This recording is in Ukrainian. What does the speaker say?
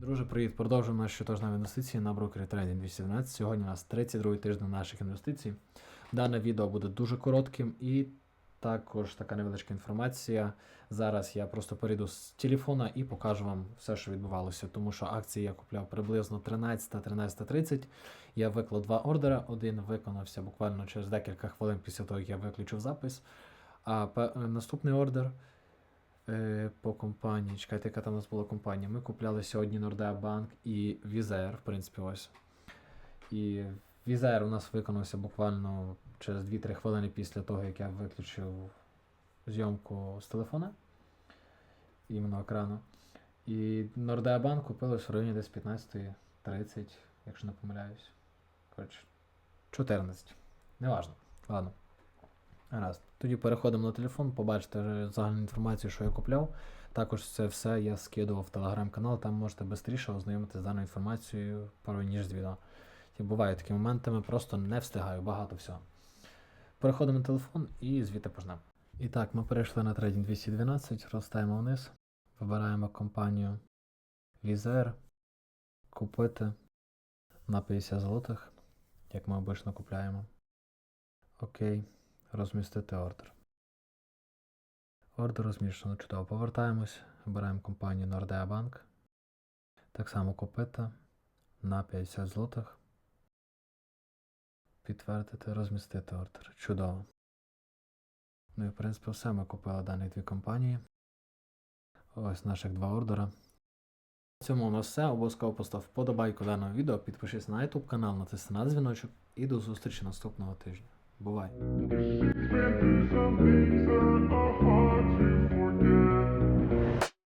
Друже, привіт! Продовжуємо наші щотижневі інвестиції на брокері Trading 212. Сьогодні у нас 32 тиждень наших інвестицій. Дане відео буде дуже коротким і також така невеличка інформація. Зараз я просто перейду з телефона і покажу вам все, що відбувалося, тому що акції я купляв приблизно 13-13.30. Я виклав два ордера. Один виконався буквально через декілька хвилин після того, як я виключив запис. А наступний ордер по компанії. Чекайте, яка там у нас була компанія. Ми купляли сьогодні Bank і Візер, в принципі, ось. І Візер у нас виконався буквально через 2-3 хвилини після того, як я виключив зйомку з телефона. Іменно екрану. І Bank купили в районі десь 15.30, якщо не помиляюсь. Коротше, 14. Неважно. Ладно. Гаразд. Тоді переходимо на телефон, побачите загальну інформацію, що я купляв. Також це все я скидував в телеграм-канал, там можете швидше ознайомитися з даною інформацією порой, ніж з відео. Бувають такі моменти, ми просто не встигаю, багато всього. Переходимо на телефон і звідти почнемо. І так, ми перейшли на трейдинг 212, ростаємо вниз, вибираємо компанію Vizer, купити на 50 злотих, як ми обично купляємо. Окей розмістити ордер. Ордер розміщено чудово. Повертаємось, обираємо компанію Nordea Bank. Так само купити на 50 злотих. Підтвердити, розмістити ордер. Чудово. Ну і в принципі все ми купили дані дві компанії. Ось наших два ордера. На цьому у нас все. Обов'язково постав вподобайку даного відео, підпишись на YouTube канал, натисни на дзвіночок і до зустрічі наступного тижня. Бувай!